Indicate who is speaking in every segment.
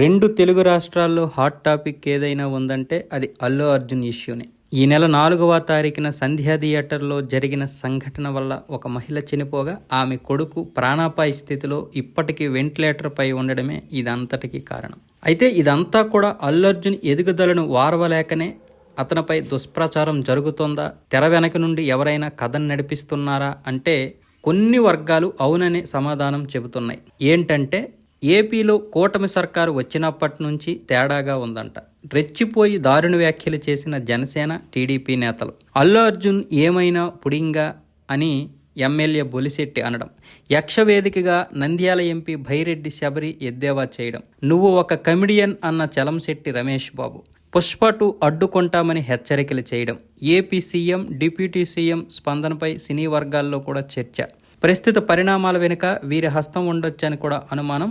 Speaker 1: రెండు తెలుగు రాష్ట్రాల్లో hot topic ఏదైనా ఉందంటే అది అల్లు అర్జున్ ఇష్యూనే. ఈ నెల నాలుగవ తారీఖున సంధ్యా థియేటర్లో జరిగిన సంఘటన వల్ల ఒక మహిళ చనిపోగా ఆమె కొడుకు ప్రాణాపాయ స్థితిలో ఇప్పటికీ వెంటిలేటర్పై ఉండడమే ఇదంతటికి కారణం. అయితే ఇదంతా కూడా అల్లు అర్జున్ ఎదుగుదలను వారవలేకనే అతనిపై దుష్ప్రచారం జరుగుతోందా? తెర వెనక నుండి ఎవరైనా కథను నడిపిస్తున్నారా? అంటే కొన్ని వర్గాలు అవుననే సమాధానం చెబుతున్నాయి. ఏంటంటే ఏపీలో కూటమి సర్కారు వచ్చినప్పటి నుంచి తేడాగా ఉందంట. రెచ్చిపోయి దారుణ వ్యాఖ్యలు చేసిన జనసేన టీడీపీ నేతలు. అల్లు అర్జున్ ఏమైనా పుడింగా అని ఎమ్మెల్యే బొలిశెట్టి అనడం యక్షవేదికగా నంద్యాల ఎంపీ భైరెడ్డి శబరి ఎద్దేవా చేయడం నువ్వు ఒక కమిడియన్ అన్న చలంశెట్టి రమేష్ బాబు పుష్ప టూ అడ్డుకుంటామని హెచ్చరికలు చేయడం ఏపీ సీఎం డిప్యూటీ సీఎం స్పందనపై సినీ వర్గాల్లో కూడా చర్చ. ప్రస్తుత పరిణామాల వెనుక వీరి హస్తం ఉండొచ్చని కూడా అనుమానం.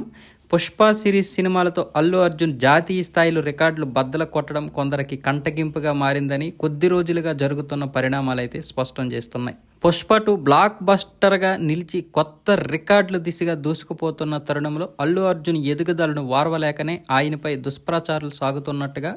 Speaker 1: పుష్ప సిరీస్ సినిమాలతో అల్లు అర్జున్ జాతీయ స్థాయిలో రికార్డులు బద్దల కొట్టడం కొందరికి కంటగింపుగా మారిందని కొద్ది రోజులుగా జరుగుతున్న పరిణామాలైతే స్పష్టం చేస్తున్నాయి. పుష్ప టూ బ్లాక్ బస్టర్గా నిలిచి కొత్త రికార్డుల దిశగా దూసుకుపోతున్న తరుణంలో అల్లు అర్జున్ ఎదుగుదలను వారవలేకనే ఆయనపై దుష్ప్రచారాలు సాగుతున్నట్టుగా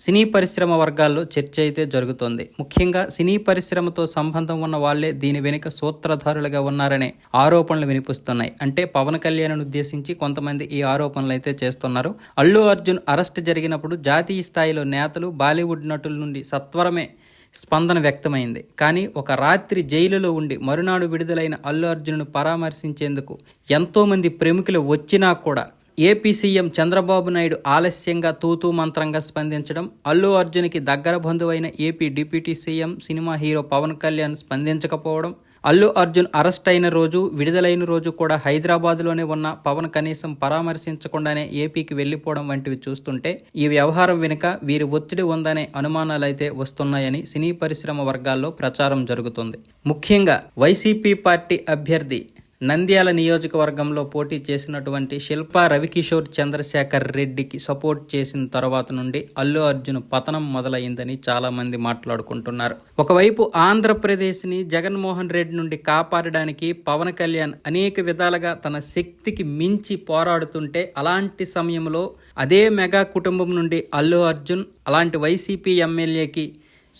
Speaker 1: సినీ పరిశ్రమ వర్గాల్లో చర్చ అయితే జరుగుతోంది. ముఖ్యంగా సినీ పరిశ్రమతో సంబంధం ఉన్న వాళ్ళే దీని వెనుక సూత్రధారులుగా ఉన్నారనే ఆరోపణలు వినిపిస్తున్నాయి. అంటే పవన్ కళ్యాణ్ ఉద్దేశించి కొంతమంది ఈ ఆరోపణలు అయితే చేస్తున్నారు. అల్లు అర్జున్ అరెస్ట్ జరిగినప్పుడు జాతీయ స్థాయిలో నేతలు బాలీవుడ్ నటుల నుండి సత్వరమే స్పందన వ్యక్తమైంది. కానీ ఒక రాత్రి జైలులో ఉండి మరునాడు విడుదలైన అల్లు అర్జున్ను పరామర్శించేందుకు ఎంతోమంది ప్రముఖులు వచ్చినా కూడా ఏపీ సీఎం చంద్రబాబు నాయుడు ఆలస్యంగా తూతూ మంత్రంగా స్పందించడం అల్లు అర్జున్కి దగ్గర బంధువైన AP deputy CM cinema hero Pawan Kalyan స్పందించకపోవడం Allu Arjun arrest అయిన రోజు విడుదలైన రోజు కూడా హైదరాబాద్లోనే ఉన్న పవన్ కనీసం పరామర్శించకుండానే ఏపీకి వెళ్ళిపోవడం వంటివి చూస్తుంటే ఈ వ్యవహారం వెనుక వీరి ఒత్తిడి ఉందనే అనుమానాలైతే వస్తున్నాయని సినీ పరిశ్రమ వర్గాల్లో ప్రచారం జరుగుతుంది. ముఖ్యంగా వైసీపీ పార్టీ అభ్యర్థి నంద్యాల నియోజకవర్గంలో పోటీ చేసినటువంటి శిల్పా రవికిషోర్ చంద్రశేఖర్ రెడ్డికి సపోర్ట్ చేసిన తర్వాత నుండి అల్లు అర్జున్ పతనం మొదలైందని చాలామంది మాట్లాడుకుంటున్నారు. ఒకవైపు ఆంధ్రప్రదేశ్ని జగన్మోహన్ రెడ్డి నుండి కాపాడడానికి పవన్ కళ్యాణ్ అనేక విధాలుగా తన శక్తికి మించి పోరాడుతుంటే అలాంటి సమయంలో అదే మెగా కుటుంబం నుండి అల్లు అర్జున్ అలాంటి వైసీపీ ఎమ్మెల్యేకి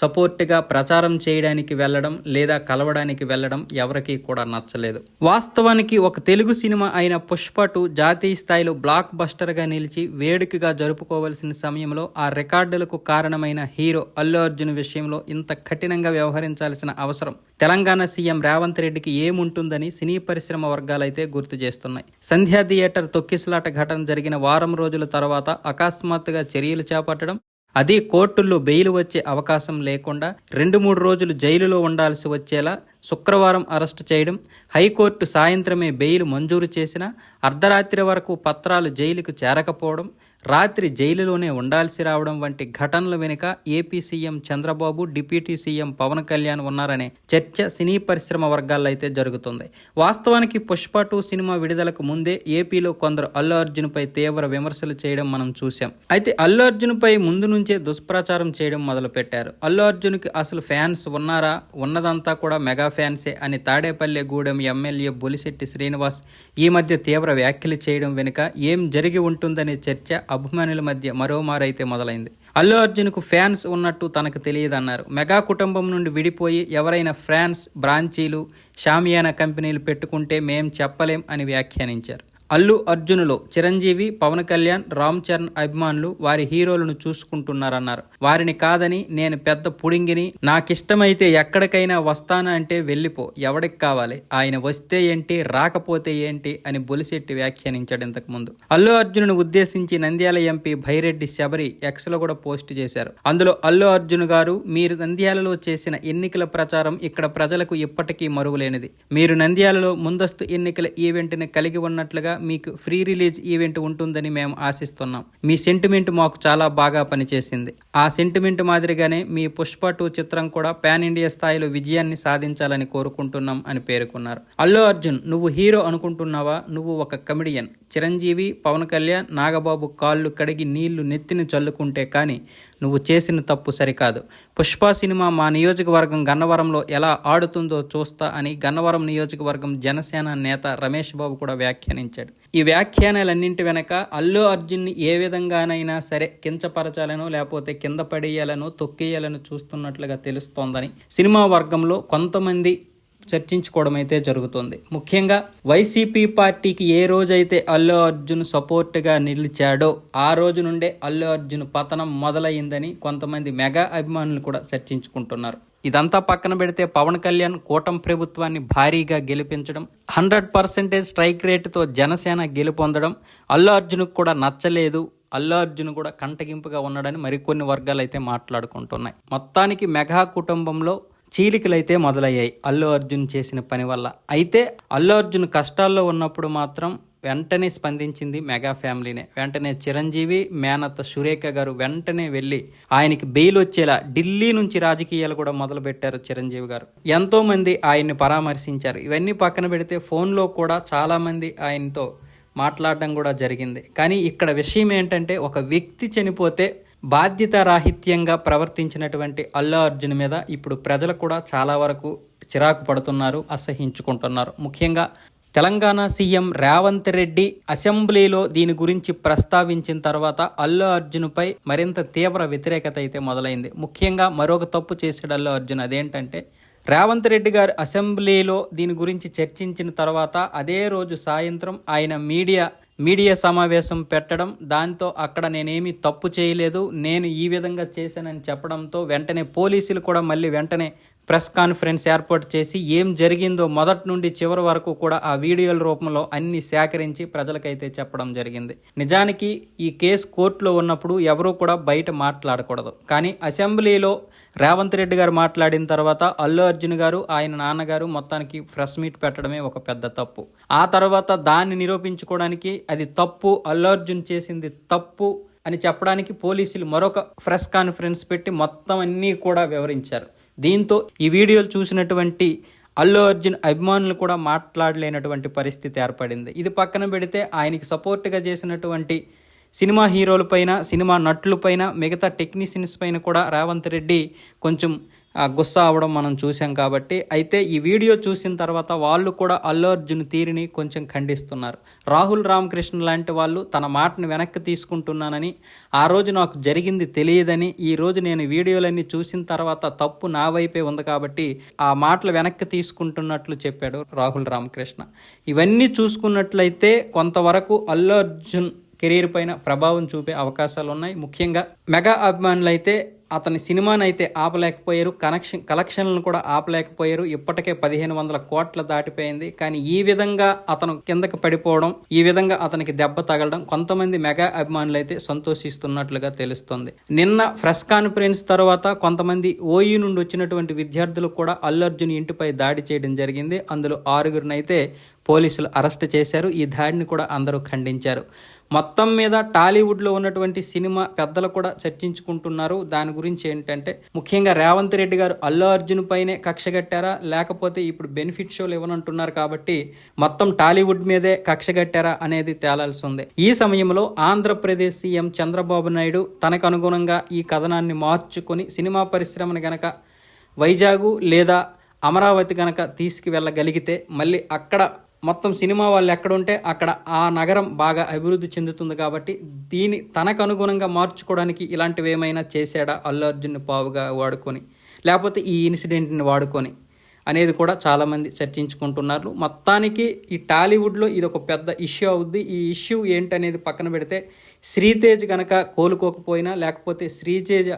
Speaker 1: సపోర్ట్గా ప్రచారం చేయడానికి వెళ్ళడం లేదా కలవడానికి వెళ్ళడం ఎవరికీ కూడా నచ్చలేదు. వాస్తవానికి ఒక తెలుగు సినిమా అయిన పుష్ప టూ జాతీయ స్థాయిలో బ్లాక్ బస్టర్గా నిలిచి వేడుకగా జరుపుకోవాల్సిన సమయంలో ఆ రికార్డులకు కారణమైన హీరో అల్లు అర్జున్ విషయంలో ఇంత కఠినంగా వ్యవహరించాల్సిన అవసరం. తెలంగాణ సీఎం రేవంత్ రెడ్డికి ఏముంటుందని సినీ పరిశ్రమ వర్గాలైతే గుర్తు చేస్తున్నాయి. సంధ్యా థియేటర్ తొక్కిసలాట ఘటన జరిగిన వారం రోజుల తర్వాత అకస్మాత్తుగా చర్యలు చేపట్టడం అది కోర్టుల్లో బెయిల్ వచ్చే అవకాశం లేకుండా రెండు మూడు రోజులు జైలులో ఉండాల్సి వచ్చేలా శుక్రవారం అరెస్టు చేయడం హైకోర్టు సాయంత్రమే బెయిల్ మంజూరు చేసిన అర్ధరాత్రి వరకు పత్రాలు జైలుకు చేరకపోవడం రాత్రి జైలులోనే ఉండాల్సి రావడం వంటి ఘటనల వెనుక AP CM Chandrababu deputy CM Pavan Kalyan ఉన్నారనే చర్చ సినీ పరిశ్రమ వర్గాల్లో అయితే జరుగుతుంది. వాస్తవానికి పుష్ప టూ సినిమా విడుదలకు ముందే ఏపీలో కొందరు అల్లు అర్జున్పై తీవ్ర విమర్శలు చేయడం మనం చూసాం అయితే అల్లు అర్జున్పై ముందు నుంచే దుష్ప్రచారం చేయడం మొదలుపెట్టారు. అల్లు అర్జున్కి అసలు ఫ్యాన్స్ ఉన్నారా? ఉన్నదంతా కూడా మెగా ఫ్యాన్సే అని తాడేపల్లె గూడెం ఎమ్మెల్యే బొలిశెట్టి శ్రీనివాస్ ఈ మధ్య తీవ్ర వ్యాఖ్యలు చేయడం వెనుక ఏం జరిగి ఉంటుందనే చర్చ అభిమానుల మధ్య మరోమారైతే మొదలైంది. అల్లు అర్జున్కు ఫ్యాన్స్ ఉన్నట్టు తనకు తెలియదన్నారు. మెగా కుటుంబం నుండి విడిపోయి ఎవరైనా ఫ్రాన్స్ బ్రాంచీలు షామియానా కంపెనీలు పెట్టుకుంటే మేం చెప్పలేం అని వ్యాఖ్యానించారు. అల్లు అర్జునులో చిరంజీవి పవన్ కళ్యాణ్ రామ్ చరణ్ అభిమానులు వారి హీరోలను చూసుకుంటున్నారన్నారు. వారిని కాదని నేను పెద్ద పుడింగిని నాకిష్టమైతే ఎక్కడికైనా వస్తానా అంటే వెళ్ళిపో ఎవడికి కావాలి ఆయన వస్తే ఏంటి రాకపోతే ఏంటి అని బొలిశెట్టి వ్యాఖ్యానించాడు ఇంతకు ముందు. అల్లు అర్జునును ఉద్దేశించి నంద్యాల ఎంపీ భైరెడ్డి శబరి ఎక్స్లో కూడా పోస్ట్ చేశారు. అందులో అల్లు అర్జున్ గారు మీరు నంద్యాలలో చేసిన ఎన్నికల ప్రచారం ఇక్కడ ప్రజలకు ఇప్పటికీ మరువలేనిది. మీరు నంద్యాలలో ముందస్తు ఎన్నికల ఈవెంట్ని కలిగి ఉన్నట్లుగా మీకు ఫ్రీ రిలీజ్ ఈవెంట్ ఉంటుందని మేము ఆశిస్తున్నాం. మీ సెంటిమెంట్ మాకు చాలా బాగా పనిచేసింది. ఆ సెంటిమెంట్ మాదిరిగానే మీ పుష్ప టూ చిత్రం కూడా పాన్ ఇండియా స్థాయిలో విజయాన్ని సాధించాలని కోరుకుంటున్నాం అని పేర్కొన్నారు. అల్లు అర్జున్ నువ్వు హీరో అనుకుంటున్నావా? నువ్వు ఒక కమెడియన్ చిరంజీవి పవన్ కళ్యాణ్ నాగబాబు కాళ్ళు కడిగి నీళ్ళు నెత్తిని చల్లుకుంటే కానీ నువ్వు చేసిన తప్పు సరికాదు. పుష్ప సినిమా మా నియోజకవర్గం గన్నవరంలో ఎలా ఆడుతుందో చూస్తా అని గన్నవరం నియోజకవర్గం జనసేన నేత రమేష్ బాబు కూడా వ్యాఖ్యానించాడు. చేశాడు ఈ వ్యాఖ్యానాలన్నింటి వెనక అల్లు అర్జున్ని ఏ విధంగానైనా సరే కించపరచాలనో లేకపోతే కింద పడేయాలనో తొక్కేయాలనో చూస్తున్నట్లుగా తెలుస్తోందని సినిమా వర్గంలో కొంతమంది చర్చించుకోవడం అయితే జరుగుతుంది. ముఖ్యంగా వైసీపీ పార్టీకి ఏ రోజైతే అల్లు అర్జున్ సపోర్ట్గా నిలిచాడో ఆ రోజు నుండే అల్లు అర్జున్ పతనం మొదలైందని కొంతమంది మెగా అభిమానులు కూడా చర్చించుకుంటున్నారు. ఇదంతా పక్కన పెడితే పవన్ కళ్యాణ్ కూటమి ప్రభుత్వాన్ని భారీగా గెలిపించడం హండ్రెడ్ పర్సెంటేజ్ స్ట్రైక్ రేటుతో జనసేన గెలుపొందడం అల్లు అర్జున్కు కూడా నచ్చలేదు అల్లు అర్జున్ కూడా కంటగింపుగా ఉన్నాడని మరికొన్ని వర్గాలు అయితే మాట్లాడుకుంటున్నాయి. మొత్తానికి మెగా కుటుంబంలో చీలికలైతే మొదలయ్యాయి. అల్లు అర్జున్ చేసిన పని వల్ల. అయితే అల్లు అర్జున్ కష్టాల్లో ఉన్నప్పుడు మాత్రం వెంటనే స్పందించింది మెగా ఫ్యామిలీనే. వెంటనే చిరంజీవి మేనత్త సురేఖ గారు వెంటనే వెళ్ళి ఆయనకి బెయిల్ వచ్చేలా ఢిల్లీ నుంచి రాజకీయాలు కూడా మొదలుపెట్టారు చిరంజీవి గారు. ఎంతోమంది ఆయన్ని పరామర్శించారు. ఇవన్నీ పక్కన పెడితే ఫోన్లో కూడా చాలామంది ఆయనతో మాట్లాడడం కూడా జరిగింది. కానీ ఇక్కడ విషయం ఏంటంటే ఒక వ్యక్తి చనిపోతే బాధ్యతారాహిత్యంగా ప్రవర్తించినటువంటి అల్లు అర్జున్ మీద ఇప్పుడు ప్రజలు కూడా చాలా వరకు చిరాకు పడుతున్నారు అసహించుకుంటున్నారు. ముఖ్యంగా తెలంగాణ సీఎం రేవంత్ రెడ్డి అసెంబ్లీలో దీని గురించి ప్రస్తావించిన తర్వాత అల్లు అర్జున్పై మరింత తీవ్ర వ్యతిరేకత అయితే మొదలైంది. ముఖ్యంగా మరొక తప్పు చేశాడు అల్లు అర్జున్ అదేంటంటే రేవంత్ రెడ్డి గారు అసెంబ్లీలో దీని గురించి చర్చించిన తర్వాత అదే రోజు సాయంత్రం ఆయన మీడియా మీడియా సమావేశం పెట్టడం దాంతో అక్కడ నేనేమి తప్పు చేయలేదు నేను ఈ విధంగా చేశానని చెప్పడంతో వెంటనే పోలీసులు కూడా మళ్ళీ వెంటనే ప్రెస్ కాన్ఫరెన్స్ ఏర్పాటు చేసి ఏం జరిగిందో మొదటి నుండి చివరి వరకు కూడా ఆ వీడియోల రూపంలో అన్ని సేకరించి ప్రజలకైతే చెప్పడం జరిగింది. నిజానికి ఈ కేసు కోర్టులో ఉన్నప్పుడు ఎవరూ కూడా బయట మాట్లాడకూడదు. కానీ అసెంబ్లీలో రేవంత్ రెడ్డి గారు మాట్లాడిన తర్వాత అల్లు అర్జున్ గారు ఆయన నాన్నగారు మొత్తానికి ప్రెస్ మీట్ పెట్టడమే ఒక పెద్ద తప్పు. ఆ తర్వాత దాన్ని నిరూపించుకోవడానికి అది తప్పు అల్లు అర్జున్ చేసింది తప్పు అని చెప్పడానికి పోలీసులు మరొక ప్రెస్ కాన్ఫరెన్స్ పెట్టి మొత్తం అన్నీ కూడా వివరించారు. దీంతో ఈ వీడియోలు చూసినటువంటి అల్లు అర్జున్ అభిమానులు కూడా మాట్లాడలేనటువంటి పరిస్థితి ఏర్పడింది. ఇది పక్కన పెడితే ఆయనకి సపోర్ట్గా చేసినటువంటి సినిమా హీరోలపైన సినిమా నటులపైన మిగతా టెక్నీషియన్స్ పైన కూడా రేవంత్ రెడ్డి కొంచెం గుస్సా అవడం మనం చూసాం కాబట్టి అయితే ఈ వీడియో చూసిన తర్వాత వాళ్ళు కూడా అల్లు అర్జున్ తీరిని కొంచెం ఖండిస్తున్నారు. రాహుల్ రామకృష్ణ లాంటి వాళ్ళు తన మాటను వెనక్కి తీసుకుంటున్నానని ఆ రోజు నాకు జరిగింది తెలియదని ఈ రోజు నేను వీడియోలన్నీ చూసిన తర్వాత తప్పు నా వైపే ఉంది కాబట్టి ఆ మాటలు వెనక్కి తీసుకుంటున్నట్లు చెప్పాడు రాహుల్ రామకృష్ణ. ఇవన్నీ చూసుకున్నట్లయితే కొంతవరకు అల్లు అర్జున్ కెరీర్ పైన ప్రభావం చూపే అవకాశాలు ఉన్నాయి ముఖ్యంగా మెగా అభిమానులు అయితే అతని సినిమాని అయితే ఆపలేకపోయారు. కనెక్షన్ కలెక్షన్లను కూడా ఆపలేకపోయారు. ఇప్పటికే పదిహేను వందల కోట్ల దాటిపోయింది. కానీ ఈ విధంగా అతను కిందకి పడిపోవడం ఈ విధంగా అతనికి దెబ్బ తగలడం కొంతమంది మెగా అభిమానులు అయితే సంతోషిస్తున్నట్లుగా తెలుస్తుంది. నిన్న ప్రెస్ కాన్ఫరెన్స్ తర్వాత కొంతమంది ఓయూ నుండి వచ్చినటువంటి విద్యార్థులు కూడా అల్లు అర్జున్ ఇంటిపై దాడి చేయడం జరిగింది. అందులో ఆరుగురినైతే పోలీసులు అరెస్ట్ చేశారు. ఈ దాడిని కూడా అందరూ ఖండించారు. మొత్తం మీద టాలీవుడ్లో ఉన్నటువంటి సినిమా పెద్దలు కూడా చర్చించుకుంటున్నారు. దాని గురించి ఏంటంటే ముఖ్యంగా రేవంత్ రెడ్డి గారు అల్లు అర్జున్ పైనే కక్ష కట్టారా? లేకపోతే ఇప్పుడు బెనిఫిట్ షోలు ఇవ్వనంటున్నారు కాబట్టి మొత్తం టాలీవుడ్ మీదే కక్ష కట్టారా అనేది తేలాల్సి ఉంది ఈ సమయంలో ఆంధ్రప్రదేశ్ సీఎం చంద్రబాబు నాయుడు తనకు అనుగుణంగా ఈ కథనాన్ని మార్చుకొని సినిమా పరిశ్రమను గనక వైజాగు లేదా అమరావతి గనక తీసుకువెళ్ళగలిగితే మళ్ళీ అక్కడ మొత్తం సినిమా వాళ్ళు ఎక్కడుంటే అక్కడ ఆ నగరం బాగా అభివృద్ధి చెందుతుంది కాబట్టి దీని తనకు అనుగుణంగా మార్చుకోవడానికి ఇలాంటివి ఏమైనా చేశాడా అల్లు అర్జున్ పావుగా వాడుకొని? లేకపోతే ఈ ఇన్సిడెంట్ని వాడుకొని? అనేది కూడా చాలామంది చర్చించుకుంటున్నారు. మొత్తానికి ఈ టాలీవుడ్లో ఇది ఒక పెద్ద ఇష్యూ అవుద్ది. ఈ ఇష్యూ ఏంటనేది పక్కన పెడితే శ్రీతేజ్ గనక కోలుకోకపోయినా లేకపోతే శ్రీతేజ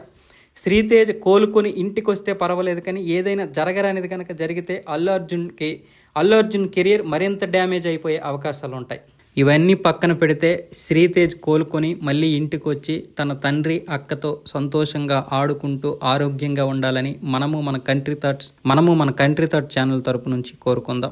Speaker 1: శ్రీతేజ్ కోలుకొని ఇంటికి వస్తే పర్వాలేదు కానీ ఏదైనా జరగరనేది కనుక జరిగితే అల్లు అర్జున్కి అల్లు అర్జున్ కెరియర్ మరింత డ్యామేజ్ అయిపోయే అవకాశాలు ఉంటాయి. ఇవన్నీ పక్కన పెడితే శ్రీతేజ్ కోలుకొని మళ్ళీ ఇంటికి వచ్చి తన తండ్రి అక్కతో సంతోషంగా ఆడుకుంటూ ఆరోగ్యంగా ఉండాలని మనము మన కంట్రీ థాట్స్ మనము మన కంట్రీ థాట్ ఛానల్ తరపు నుంచి కోరుకుందాం.